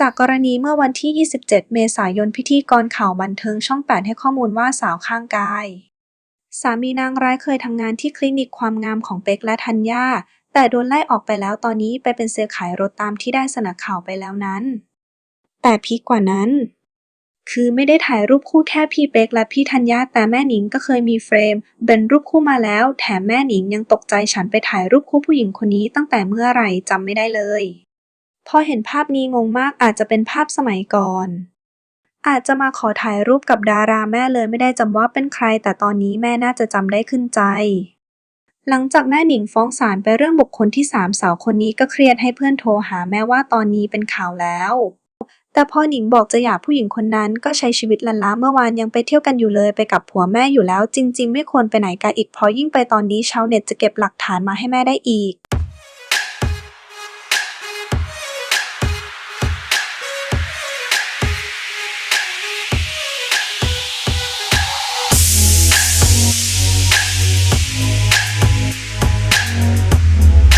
จากกรณีเมื่อวันที่ 27 เมษายนพิธีกรข่าวบันเทิงช่อง 8 ให้ข้อมูลว่าสาวข้างกาย สามีนางร้ายเคยทำงานที่คลินิกความงามของเป็กและธัญญาแต่โดนไล่ออกไปแล้วตอนนี้ไปเป็นเซลล์ขายรถตามที่ได้เสนอข่าวไปแล้วนั้น แต่พีกว่านั้น คือไม่ได้ถ่ายรูปคู่แค่พี่เป็กและพี่ธัญญาแต่แม่หนิงก็เคยมีเฟรม เป็นรูปคู่มาแล้ว แถมแม่หนิงยังตกใจฉันไปถ่ายรูปคู่ผู้หญิงคนนี้ตั้งแต่เมื่อไหร่จำไม่ได้เลย พอเห็นภาพนี้งงมากอาจจะเป็นภาพสมัยก่อน อาจจะมาขอถ่ายรูปกับดาราแม่เลยไม่ได้จำว่าเป็นใคร แต่ตอนนี้แม่น่าจะจำได้ขึ้นใจ หลังจากแม่หนิงฟ้องศาลไปเรื่องบุคคลที่สามสาวคนนี้ก็เครียดให้เพื่อนโทรหาแม่ว่าตอนนี้เป็นข่าวแล้วแต่พอหนิงบอกจะหย่าผู้หญิงคนนั้นก็ใช้ชีวิตลันล้าเมื่อวานยังไปเที่ยวกันอยู่เลยไปกับผัวแม่อยู่แล้ว จริง ๆ ไม่ควรไปไหนกันอีกเพราะยิ่งไปตอนนี้ชาวเน็ตจะเก็บหลักฐานมาให้แม่ได้อีก